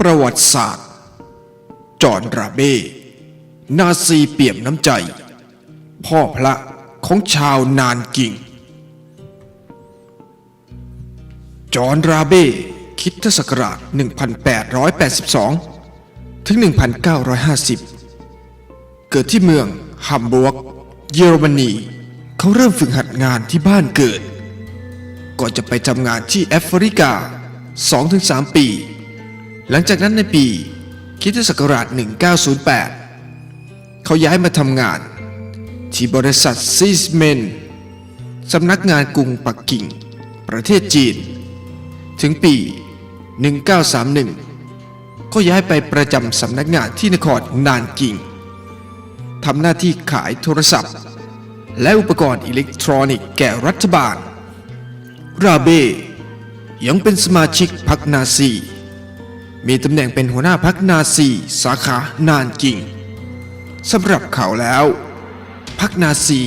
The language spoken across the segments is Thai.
ประวัติศาสตร์ จอห์นราเบ้ นาซีเปี่ยมน้ำใจ พ่อพระของชาวนานกิงจอห์นราเบ้คิดทศักราช 1882 ถึง 1950 เกิดที่เมืองฮัมบูร์กเยอรมนี เขาเริ่มฝึกหัดงานที่บ้านเกิด ก่อนจะไปทำงานที่แอฟริกา 2-3 ปี หลังจากนั้นในปีคริสตศักราช 1908 เขาย้ายมาทำงาน ที่บริษัทซีสเมนสำนักงานกรุงปักกิ่ง ประเทศจีน ถึงปี 1931 ก็ย้ายไปประจำสำนักงานที่นครนานกิงทำหน้าที่ขายโทรศัพท์ และอุปกรณ์อิเล็กทรอนิกส์แก่รัฐบาล ราเบยังเป็นสมาชิกพรรคนาซี มีตำแหน่งเป็นหัวหน้าพรรคนาซีสาขานานกิงสำหรับเขาแล้วพรรคนาซี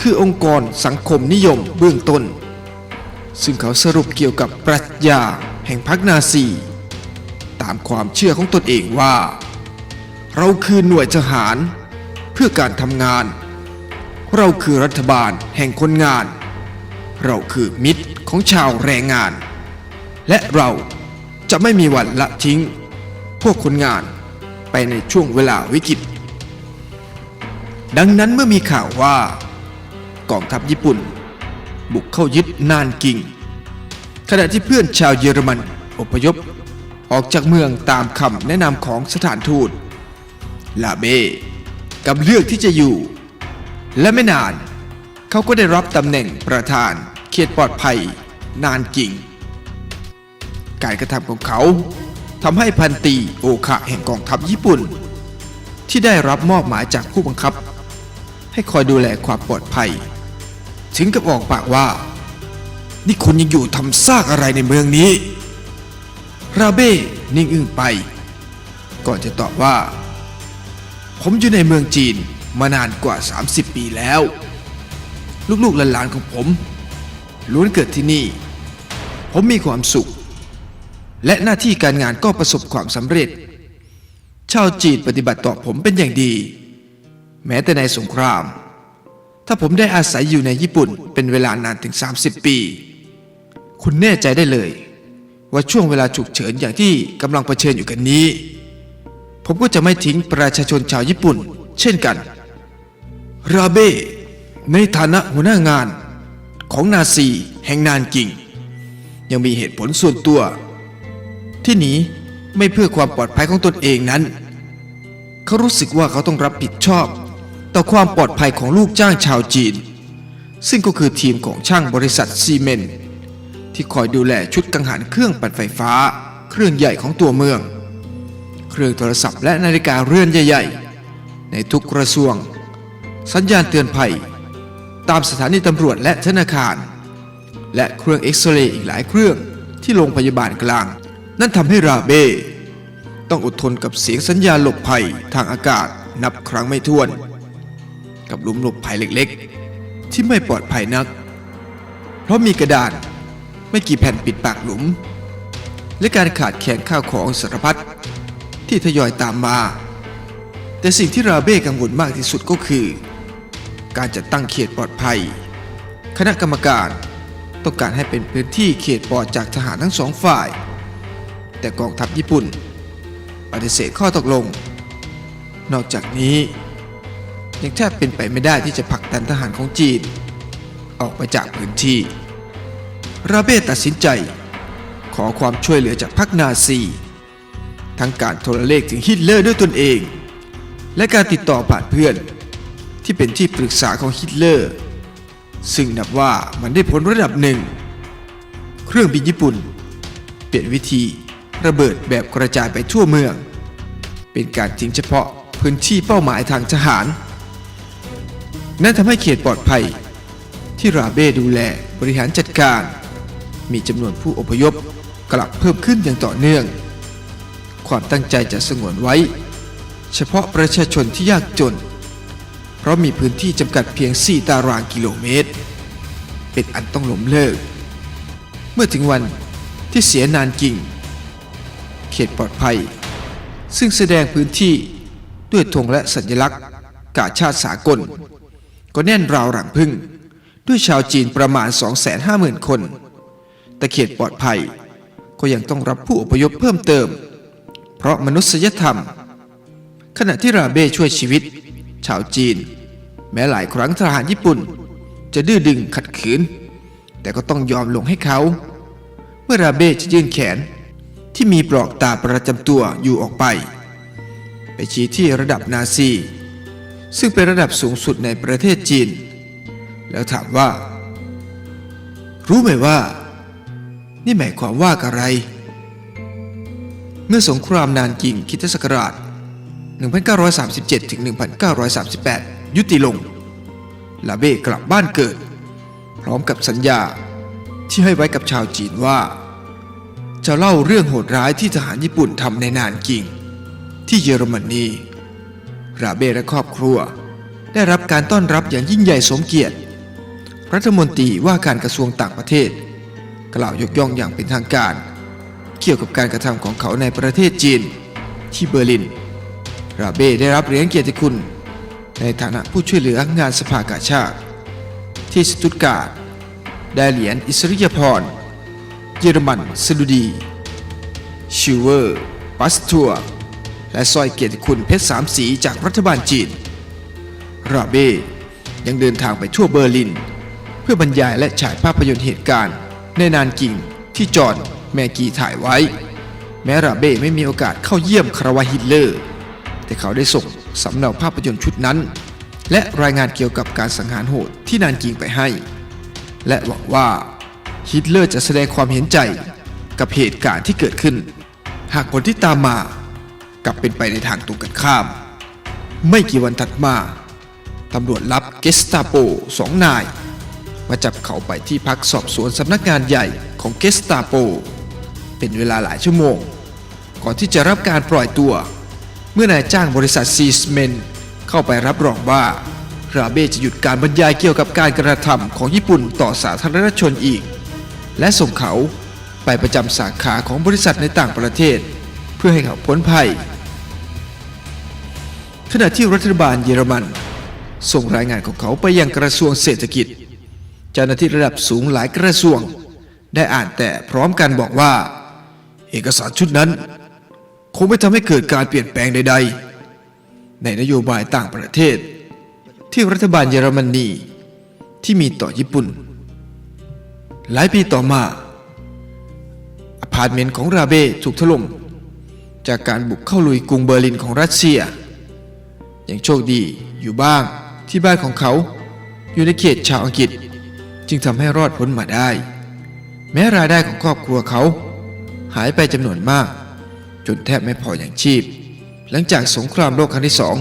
คือองค์กรสังคมนิยมเบื้องต้น ซึ่งเขาสรุปเกี่ยวกับปรัชญาแห่งพรรคนาซี ตามความเชื่อของตนเองว่า เราคือหน่วยทหารเพื่อการทำงาน เราคือรัฐบาลแห่งคนงาน เราคือมิตรของชาวแรงงาน และเรา จะไม่มีวันละทิ้ง พวกคนงานไปในช่วงเวลาวิกฤต ดังนั้นเมื่อมีข่าวว่ากองทัพญี่ปุ่น บุกเข้ายึดนานกิง ขณะที่เพื่อนชาวเยอรมันอพยพออกจากเมืองตามคำแนะนำของสถานทูต ลาเบกับเลือกที่จะอยู่ และไม่นานเขาก็ได้รับตำแหน่งประธานเขตปลอดภัยนานกิง การกระทำของเขาทำให้พันตีโอคะแห่งกองทัพญี่ปุ่น ที่ได้รับมอบหมายจากผู้บังคับ ให้คอยดูแลความปลอดภัย ถึงกับออกปากว่า นี่คุณยังอยู่ทำซากอะไรในเมืองนี้ ราเบ้นิ่งอึ้งไป ก่อนจะตอบว่า ผมอยู่ในเมืองจีนมานานกว่า 30 ปีแล้ว ลูกๆหลานๆของผมล้วนเกิดที่นี่ ผมมีความสุข และหน้าที่การงานก็ประสบความสำเร็จ ชาวจีนปฏิบัติต่อผมเป็นอย่างดี แม้แต่ในสงคราม ถ้าผมได้อาศัยอยู่ในญี่ปุ่นเป็นเวลานานถึง 30 ปี คุณแน่ใจได้เลย ว่าช่วงเวลาฉุกเฉินอย่างที่กำลังเผชิญอยู่กันนี้ ผมก็จะไม่ทิ้งประชาชนชาวญี่ปุ่น เช่นกัน ราเบ้ในฐานะหัวหน้างานของนาซีแห่งนานกิงยังมีเหตุผลส่วนตัว ที่หนีไม่เพื่อความปลอดภัยของตนเองนั้น เขารู้สึกว่าเขาต้องรับผิดชอบ ต่อความปลอดภัยของลูกจ้างชาวจีน ซึ่งก็คือทีมของช่างบริษัทซีเมนต์ที่คอยดูแลชุดกังหันเครื่องปั่นไฟฟ้า เครื่องใหญ่ของตัวเมือง เครื่องโทรศัพท์และนาฬิกาเรือนใหญ่ ๆ ในทุกกระทรวง สัญญาณเตือนภัย ตามสถานีตำรวจและธนาคาร และเครื่องเอ็กซเรย์อีกหลายเครื่องที่โรงพยาบาลกลาง นั่นทำให้ราเบ้ ต้องอดทนกับเสียงสัญญาณหลบภัยทางอากาศนับครั้งไม่ถ้วน กับหลุมหลบภัยเล็กๆ ที่ไม่ปลอดภัยนัก เพราะมีกระดานไม่กี่แผ่นปิดปากหลุม และการขาดแคลนข้าวของสารพัดที่ทยอยตามมา แต่สิ่งที่ราเบ้กังวลมากที่สุดก็คือ การจัดตั้งเขตปลอดภัย คณะกรรมการต้องการให้เป็นพื้นที่เขตปลอดจากทหารทั้งสองฝ่าย แต่กองทัพญี่ปุ่น ปฏิเสธข้อตกลง นอกจากนี้ ยังแทบเป็นไปไม่ได้ที่จะผลักดันทหารของจีน ออกไปจากพื้นที่ ราเบ้ตัดสินใจ ขอความช่วยเหลือจากพรรคนาซี ทั้งการโทรเลขถึงฮิตเลอร์ด้วยตนเอง และการติดต่อผ่านเพื่อนที่เป็นที่ปรึกษาของฮิตเลอร์ ซึ่งนับว่ามันได้ผลระดับหนึ่ง เครื่องบินญี่ปุ่น เปลี่ยนวิธี ระเบิดแบบกระจายไปทั่วเมือง เป็นการทิ้งเฉพาะพื้นที่เป้าหมายทางทหาร นั่นทำให้เขตปลอดภัย ที่ราเบ้ดูแลบริหารจัดการ มีจำนวนผู้อพยพกลับเพิ่มขึ้นอย่างต่อเนื่อง ความตั้งใจจะสงวนไว้ เฉพาะประชาชนที่ยากจน เพราะมีพื้นที่จำกัดเพียง 4 ตารางกิโลเมตร เป็นอันต้องล้มเลิก เมื่อถึงวันที่เสียนานกิ่ง เขเขตปลอดภัย ซึ่งแสดงพื้นที่ด้วยธงและสัญลักษณ์กาชาติสากล ก็แน่นราวหลังพึ่ง ด้วยชาวจีนประมาณ 250,000 คน แต่เขตปลอดภัย ก็ยังต้องรับผู้อพยพเพิ่มเติม เพราะมนุษยธรรม ขณะที่ราเบ้ช่วยชีวิต ชาวจีน แม้หลายครั้งทหารญี่ปุ่น จะดื้อดึงขัดขืน แต่ก็ต้องยอมลงให้เขา เมื่อราเบ้จะยื่นแขน ที่มีปลอกตาประจำตัวอยู่ออกไป ไปชี้ที่ระดับนาซี ซึ่งเป็นระดับสูงสุดในประเทศจีน แล้วถามว่า รู้ไหมว่า นี่หมายความว่าอะไร เมื่อสงครามนานกิงคริดศักราช 1937ถึง1938 ยุติลง ลาเบ้กลับบ้านเกิด พร้อมกับสัญญาที่ให้ไว้กับชาวจีนว่า จะเล่าเรื่องโหดร้ายที่ทหารญี่ปุ่นทำในนานกิง ที่เยอรมนีราเบ้และครอบครัว ได้รับการต้อนรับอย่างยิ่งใหญ่สมเกียรติ รัฐมนตรีว่าการกระทรวงต่างประเทศ กล่าวยกย่องอย่างเป็นทางการ เกี่ยวกับการกระทำของเขาในประเทศจีน ที่เบอร์ลิน ราเบ้ได้รับเหรียญเกียรติคุณ ในฐานะผู้ช่วยเหลืองานสภากาชาติ ที่สตุตการ์ดได้เหรียญอิสริยาภร เยอรมันสดุดี ชิวเวอร์ ปัสทัว และสร้อยเกียรติคุณเพชรสามสีจากรัฐบาลจีน ราเบ้ยังเดินทางไปทั่วเบอร์ลิน เพื่อบรรยายและฉายภาพยนตร์เหตุการณ์ ในนานกิงที่จอห์นแมกกีถ่ายไว้ แม้ราเบ้ไม่มีโอกาสเข้าเยี่ยมคาราวาฮิตเลอร์ แต่เขาได้ส่งสำเนาภาพยนตร์ชุดนั้น และรายงานเกี่ยวกับการสังหารโหดที่นานกิงไปให้ และหวังว่า ฮิตเลอร์จะแสดงความเห็นใจกับเหตุการณ์ที่เกิดขึ้น หากผลที่ตามมากลับเป็นไปในทางตรงกันข้าม ไม่กี่วันถัดมาตำรวจลับเกสตาโปสองนาย มาจับเขาไปที่พักสอบสวนสำนักงานใหญ่ของเกสตาโป เป็นเวลาหลายชั่วโมง ก่อนที่จะรับการปล่อยตัว เมื่อนายจ้างบริษัทซีสเมนเข้าไปรับรองว่าราเบ้จะหยุดการบรรยายเกี่ยวกับการกระทำของญี่ปุ่นต่อสาธารณชนอีก และส่งเขาไปประจำสาขาของบริษัทในต่างประเทศ เพื่อให้เขาพ้นภัย ขณะที่รัฐบาลเยอรมัน ส่งรายงานของเขาไปยังกระทรวงเศรษฐกิจ เจ้าหน้าที่ระดับสูงหลายกระทรวง ได้อ่านแต่พร้อมกันบอกว่า เอกสารชุดนั้น คงไม่ทำให้เกิดการเปลี่ยนแปลงใด ๆ ในนโยบายต่างประเทศ ที่รัฐบาลเยอรมนีที่มีต่อญี่ปุ่น หลายปีต่อมาอพาร์ตเมนต์ของราเบ้ถูกถล่มจากการบุกเข้าลุยกรุงเบอร์ลินของรัสเซียอย่างโชคดีอยู่บ้างที่บ้านของเขาอยู่ในเขตชาวอังกฤษ จึงทำให้รอดพ้นมาได้ แม้รายได้ของครอบครัวเขา หายไปจำนวนมาก จนแทบไม่พออย่างชีพ หลังจากสงครามโลกครั้งที่สอง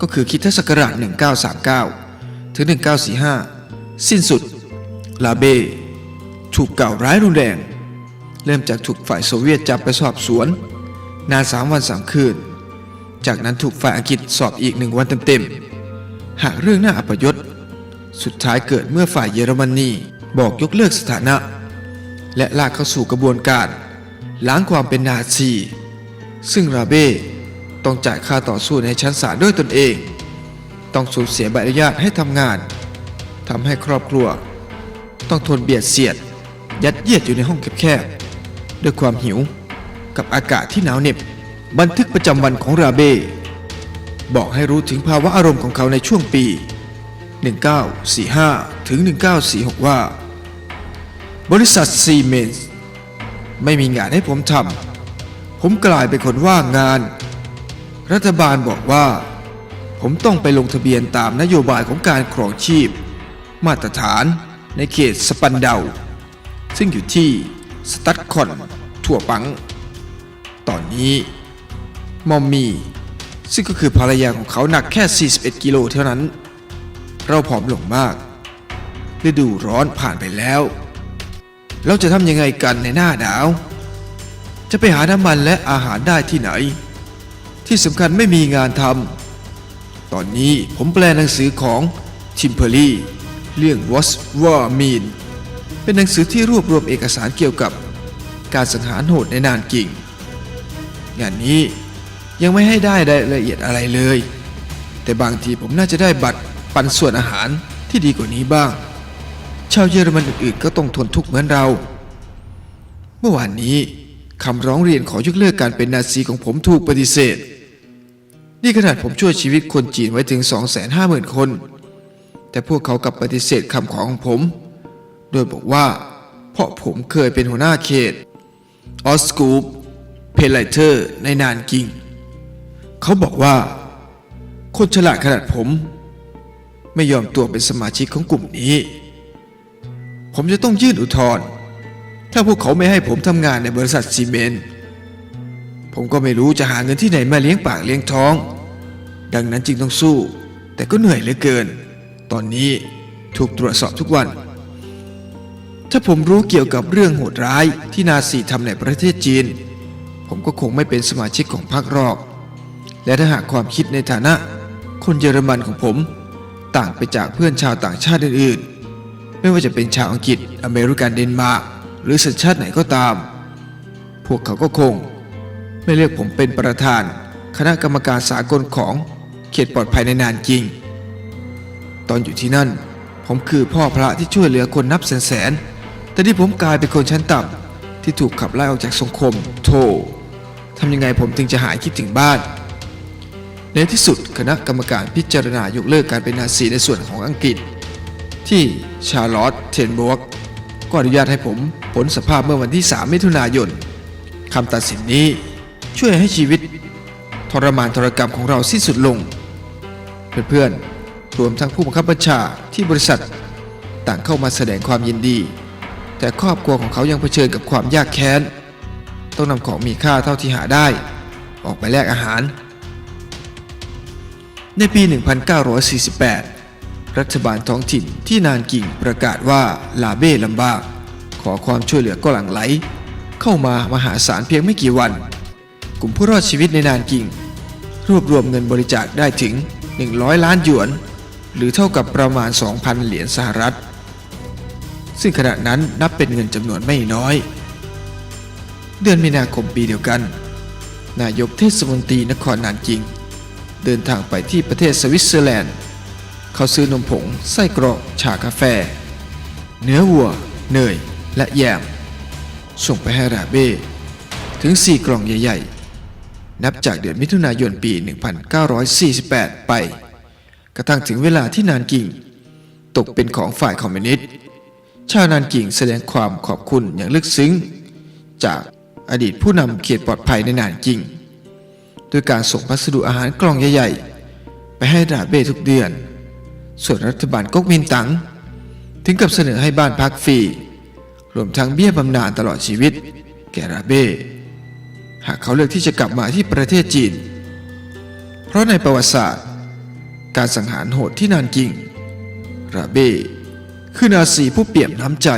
ก็คือคริดศักราช1939 ถึง 1945 สิ้นสุด ลาเบ ถูกกล่าวร้ายรุนแรง เริ่มจากถูกฝ่ายโซเวียตจับไปสอบสวน นานสามวันสามคืน จากนั้นถูกฝ่ายอังกฤษสอบอีกหนึ่งวันเต็มๆ หากเรื่องน่าอัปยศ สุดท้ายเกิดเมื่อฝ่ายเยอรมนีบอกยกเลิกสถานะ และลากเข้าสู่กระบวนการ ล้างความเป็นนาซี ซึ่งราเบ้ต้องจ่ายค่าต่อสู้ในชั้นศาลด้วยตนเอง ต้องสูญเสียใบอนุญาตให้ทำงานทำให้ครอบครัว ต้องทนเบียดเสียด ยัดเยียดอยู่ในห้องแคบๆด้วยความหิวกับอากาศที่หนาวเหน็บ บันทึกประจำวันของราเบ บอกให้รู้ถึงภาวะอารมณ์ของเขาในช่วงปี 1945 ถึง 1946 ว่า บริษัทซีเมนส์ไม่มีงานให้ผมทำผมกลายเป็นคนว่างงาน รัฐบาลบอกว่า ผมต้องไปลงทะเบียนตามนโยบายของการครองชีพ มาตรฐานในเขตสปันเดา ซึ่งอยู่ที่สตัดคอนทั่วปัง ตอนนี้มอมมี่ซึ่งก็คือภรรยาของเขาหนักแค่ 41 กิโลเท่านั้น เราผอมลงมาก ฤดูร้อนผ่านไปแล้ว เราจะทำยังไงกันในหน้าหนาว จะไปหาน้ำมันและอาหารได้ที่ไหน ที่สำคัญไม่มีงานทำตอนนี้ผมแปลหนังสือของทิมเพอรี่เรื่อง What War Mean เป็นหนังสือที่รวบรวมเอกสารเกี่ยวกับการสังหารโหดในนานกิงงานนี้ยังไม่ให้ได้รายละเอียดอะไรเลย แต่บางทีผมน่าจะได้บัตรปันส่วนอาหารที่ดีกว่านี้บ้าง ชาวเยอรมันอื่นๆก็ต้องทนทุกข์เหมือนเรา เมื่อวานนี้คำร้องเรียนขอยกเลิกการเป็นนาซีของผมถูกปฏิเสธ นี่ขนาดผมช่วยชีวิตคนจีนไว้ถึง 250,000 คน แต่พวกเขากลับปฏิเสธคำขอของผม โดยบอกว่า เพราะผมเคยเป็นหัวหน้าเขตออสกูปเพลไลเทอร์ในนานกิง เขาบอกว่า คนฉลาดขนาดผม ไม่ยอมตัวเป็นสมาชิกของกลุ่มนี้ ผมจะต้องยื่นอุทธรณ์ถ้าพวกเขาไม่ให้ผมทำงานในบริษัทซีเมนต์ผมก็ไม่รู้จะหาเงินที่ไหนมาเลี้ยงปากเลี้ยงท้อง ดังนั้นจึงต้องสู้ แต่ก็เหนื่อยเหลือเกิน ตอนนี้ถูกตรวจสอบทุกวัน ถ้าผมรู้เกี่ยวกับเรื่องโหดร้ายที่นาซีทำในประเทศจีน ผมก็คงไม่เป็นสมาชิกของพรรครอก และถ้าหากความคิดในฐานะ คนเยอรมันของผม ต่างไปจากเพื่อนชาวต่างชาติอื่นๆ ไม่ว่าจะเป็นชาวอังกฤษอเมริกันเดนมาร์กหรือสัญชาติไหนก็ตาม พวกเขาก็คง ไม่เลือกผมเป็นประธาน คณะกรรมการสากลของเขตปลอดภัยในนานจริง ตอนอยู่ที่นั่น ผมคือพ่อพระที่ช่วยเหลือคนนับแสนๆ แต่ที่ผมกลายเป็นคนชั้นต่ำที่ถูกขับไล่ออกจากสังคม โธ่ทำยังไงผมถึงจะหายคิดถึงบ้าน ในที่สุดคณะกรรมการพิจารณายกเลิกการเป็นนาซีในส่วนของอังกฤษ ที่ชาร์ลอตเทนบวกก็อนุญาตให้ผมพ้นสภาพเมื่อวันที่ 3 มิถุนายนคำตัดสินนี้ช่วยให้ชีวิต ทรมานทรกรรมของเราสิ้นสุดลง เพื่อนๆรวมทั้งผู้บังคับบัญชาที่บริษัท ต่างเข้ามาแสดงความยินดี แต่ครอบครัวของเขายังเผชิญกับความยากแค้น ต้องนำของมีค่าเท่าที่หาได้ ออกไปแลกอาหาร ในปี 1948 รัฐบาลท้องถิ่นที่นานกิ่งประกาศว่าลาเบ้ลำบาก ขอความช่วยเหลือก็หลั่งไหล เข้ามามหาศาลเพียงไม่กี่วัน กลุ่มผู้รอดชีวิตในนานกิ่ง รวบรวมเงินบริจาคได้ถึง 100 ล้านหยวน หรือเท่ากับประมาณ 2,000 เหรียญสหรัฐ ซึ่งขณะนั้นนับเป็นเงินจำนวนไม่น้อย เดือนมีนาคมปีเดียวกัน นายกเทศมนตรีนครนานกิง เดินทางไปที่ประเทศสวิตเซอร์แลนด์ เขาซื้อนมผง ไส้กรอกชากาแฟ เนื้อวัว เนย และแยม ส่งไปให้ราเบ้ถึง 4 กล่องใหญ่ ๆ นับจากเดือนมิถุนายนปี 1948 ไป กระทั่งถึงเวลาที่นานกิง ตกเป็นของฝ่ายคอมมิวนิสต์ ชาวนานกิ่งแสดงความขอบคุณอย่างลึกซึ้ง จากอดีตผู้นำเขตปลอดภัยในนานกิ่งโดยการส่งพัสดุอาหารกล่องใหญ่ๆ ไปให้ราเบ้ทุกเดือน ส่วนรัฐบาลก๊กมินตั๋งถึงกับเสนอให้บ้านพักฟรีรวมทั้งเบี้ยบำนาญตลอดชีวิต แก่ราเบ้หากเขาเลือกที่จะกลับมาที่ประเทศจีน เพราะในประวัติศาสตร์ การสังหารโหดที่นานกิง ราเบ้ คือนาซีผู้เปี่ยมน้ำใจ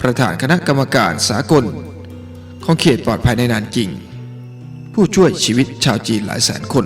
ประธานคณะกรรมการสากล ของเขตปลอดภัยในนานกิงผู้ช่วยชีวิตชาวจีนหลายแสนคน